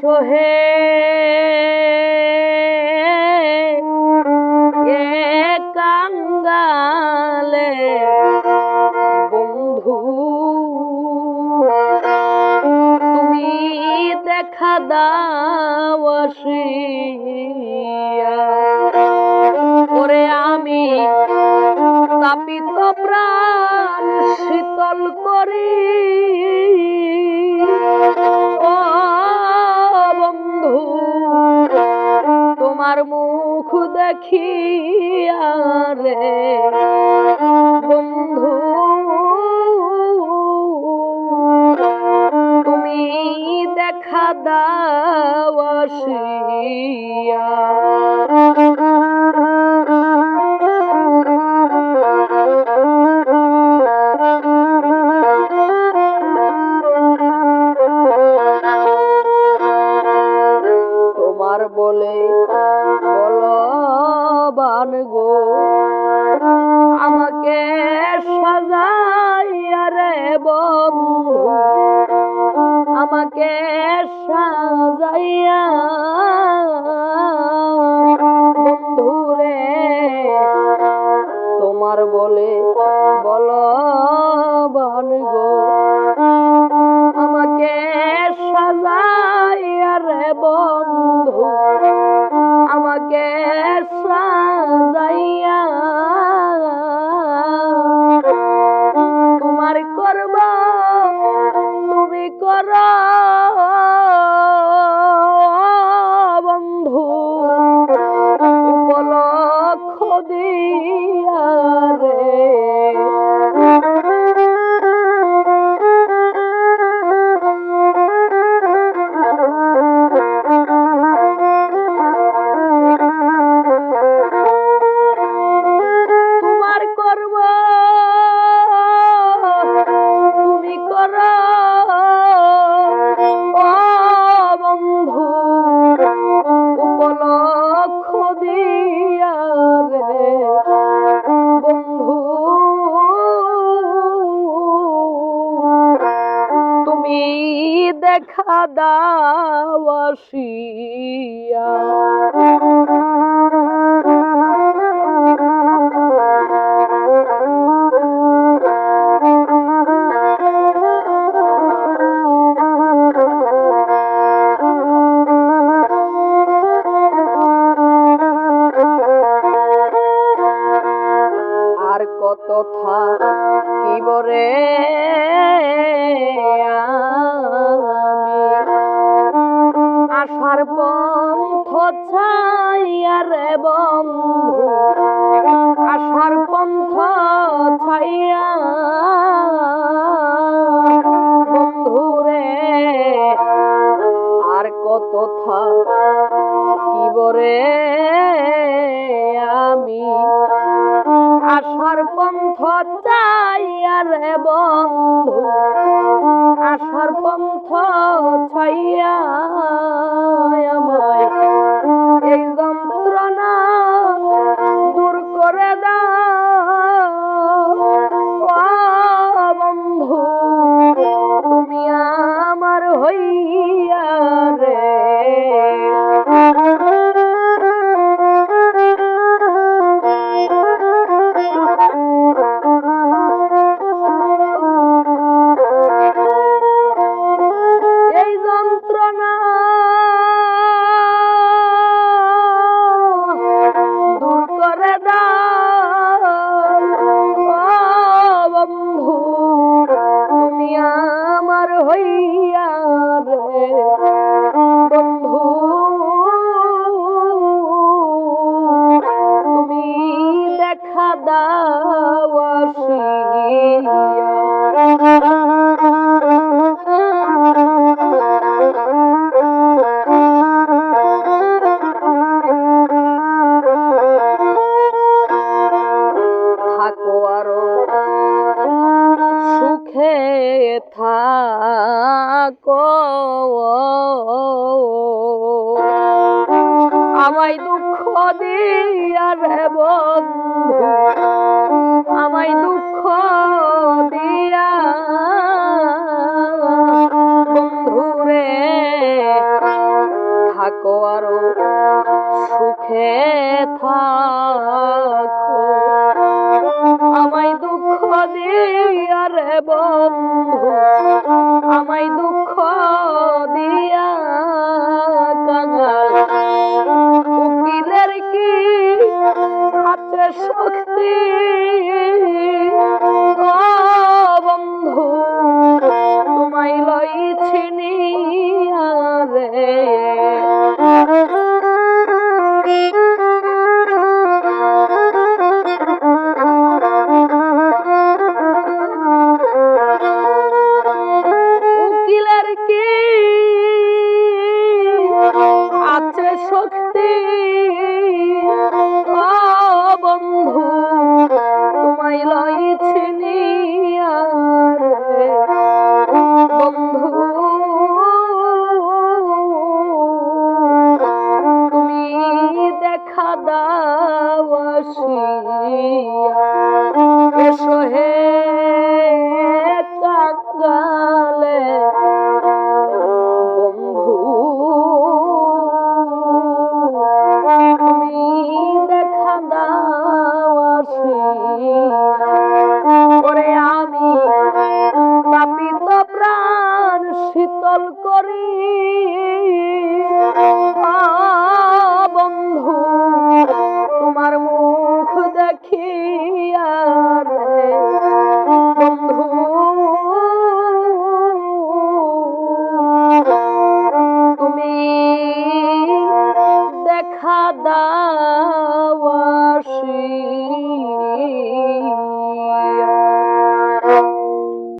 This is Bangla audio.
সোহে। এ কাঙ্গালে বন্ধু তুমি দেখা দাও ওরে আমি তাপিত প্রাণ শীতল করি। দেখিয়া রে বন্ধু তুমি দেখা দাও আসিয়া। তোমার বলে বলবান গো। আমাকে সাজাইয়া রে বন্ধু। আমাকে সাজাইয়া দেখা আর কত থাকিব আশার পন্থ ছাইয়া রে বন্ধু। আশার পন্থ ছাইয়া বন্ধু রে, আর কত থাকিব রে আমি? আশার পন্থ চাইয়া রে বন্ধু। আশার পন্থ দেখা দাওয়া